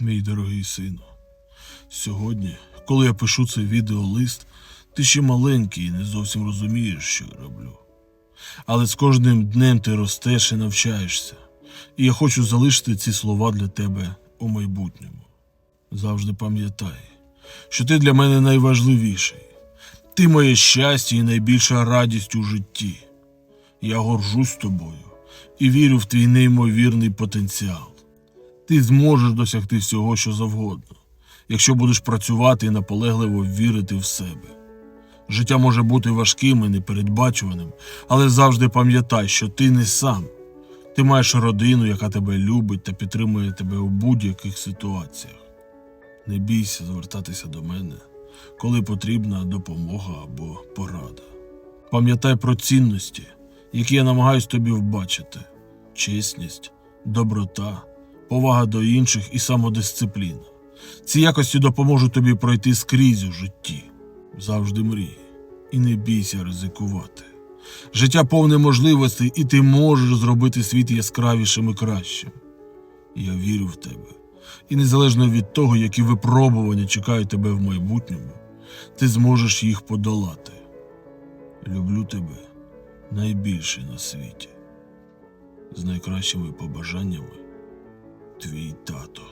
Мій дорогий сину, сьогодні, коли я пишу цей відеолист, ти ще маленький і не зовсім розумієш, що я роблю. Але з кожним днем ти ростеш і навчаєшся, і я хочу залишити ці слова для тебе у майбутньому. Завжди пам'ятай, що ти для мене найважливіший. Ти моє щастя і найбільша радість у житті. Я горжусь тобою і вірю в твій неймовірний потенціал. Ти зможеш досягти всього, що завгодно, якщо будеш працювати і наполегливо вірити в себе. Життя може бути важким і непередбачуваним, але завжди пам'ятай, що ти не сам. Ти маєш родину, яка тебе любить та підтримує тебе у будь-яких ситуаціях. Не бійся звертатися до мене, коли потрібна допомога або порада. Пам'ятай про цінності, які я намагаюсь тобі вбачити: чесність, доброта, повага до інших і самодисципліна. Ці якості допоможуть тобі пройти скрізь у житті. Завжди мрій і не бійся ризикувати. Життя повне можливостей, і ти можеш зробити світ яскравішим і кращим. Я вірю в тебе. І незалежно від того, які випробування чекають тебе в майбутньому, ти зможеш їх подолати. Люблю тебе найбільше на світі. З найкращими побажаннями твій тато.